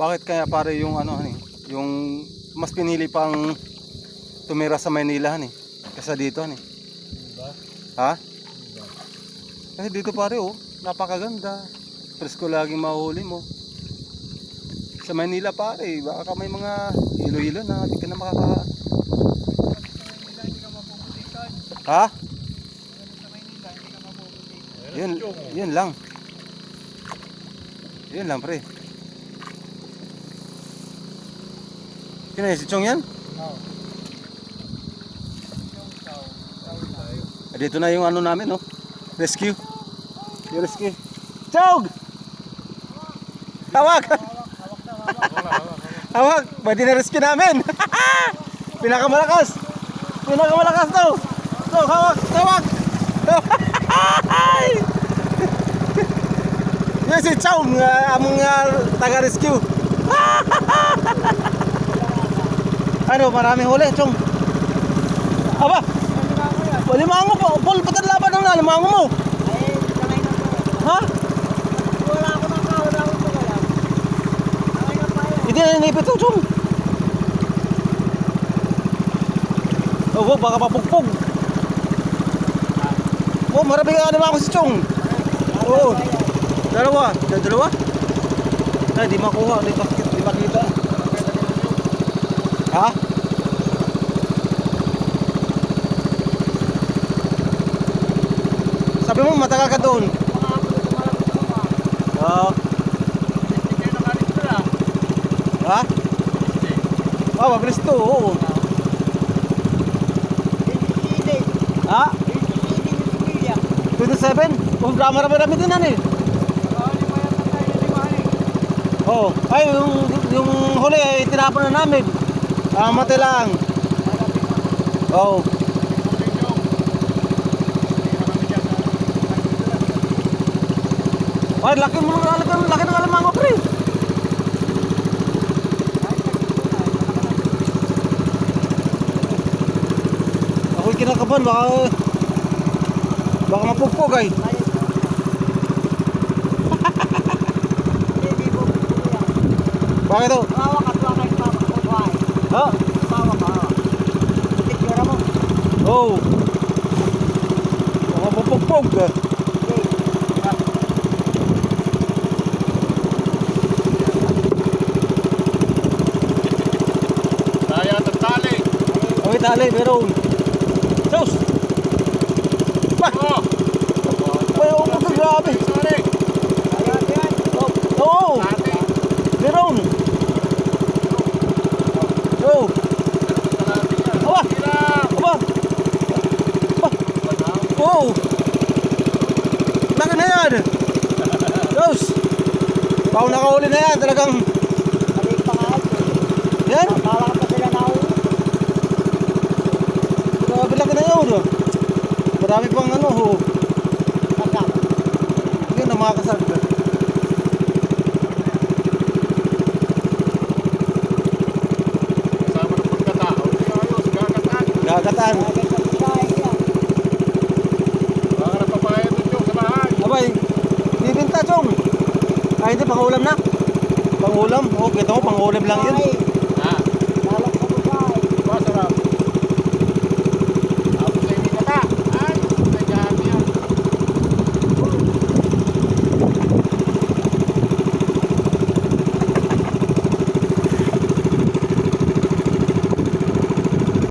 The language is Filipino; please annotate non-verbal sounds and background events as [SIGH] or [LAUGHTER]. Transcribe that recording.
Bakit kaya pare yung ano hani, yung mas pinili pang tumira sa Maynila hani, kaysa dito hani. Diba? Ha? Kasi dito pare oh, napakaganda. Presko laging mahuli mo. Sa Manila pare, baka may mga hilo-hilo na hindi ka na makaka... Ha? Yun, yun lang. Yun lang pre. Sino yun? Si Chong yan? Ah, Dito na yung ano namin, no? Rescue. Yung rescue. Chog! Tawag! Hawak hawak. Pwede na rescue namin! [LAUGHS] Pinakamalakas! Pinakamalakas daw! Chog, hawak! Tawag! [LAUGHS] Yan si Chong, uh, among uh, taga-rescue. Ano, marami huli, Chong. Aba, limango po. Paul, patan laban ng limango mo. Eh, kamay na po. Ha? Wala ako ng kawan ako sa wala. Kamay na pa yan. Hindi na ninipit to, Chong. Wag, baka mapugpog. Oh, marami nga naman ako si Chong. Oo. Dalawa. Dal- Dalawa? Ay, di makuha. Di, makita, di makita. Ha? Sabi mo, matagal ka doon. Ah, lang. ha? Ah, mabilis to. Oo. Ha? hindi, hindi, hindi. 27? Oh, drama marami din yan eh. Eh. Oo. Ay, yung, yung huli ay tinapon na namin. Ah, mati lang. Oo. Ay, laki mo laki, laki ng alamango, pre. Ako'y kinakaban, baka... Baka mapugpog ay. [LAUGHS] Bakit to? Ha? Oo. Baka mapugpog ka. Kaya tatali. Okay, tali, meron. Sus! Bah! Oh, May upo ka, grabe. sorry. Oh, Oo! Tali. Meron! Oo! Aba! Aba! Aba! Oo! Laki na yan! Sus! Pao nakahuli na yan, talagang... Yan! Grabe laki na yun. oh. Marami pang ano, ho. Yun na mga kasag. Kasama ng pagkatao. Di ayos, gagatan. Gagatan. Baka napapayad doon yung sa bahay. Abay, bibinta chong. Ay, hindi, pangulam na. Pangulam. Oh, kita mo, pangulam lang yun.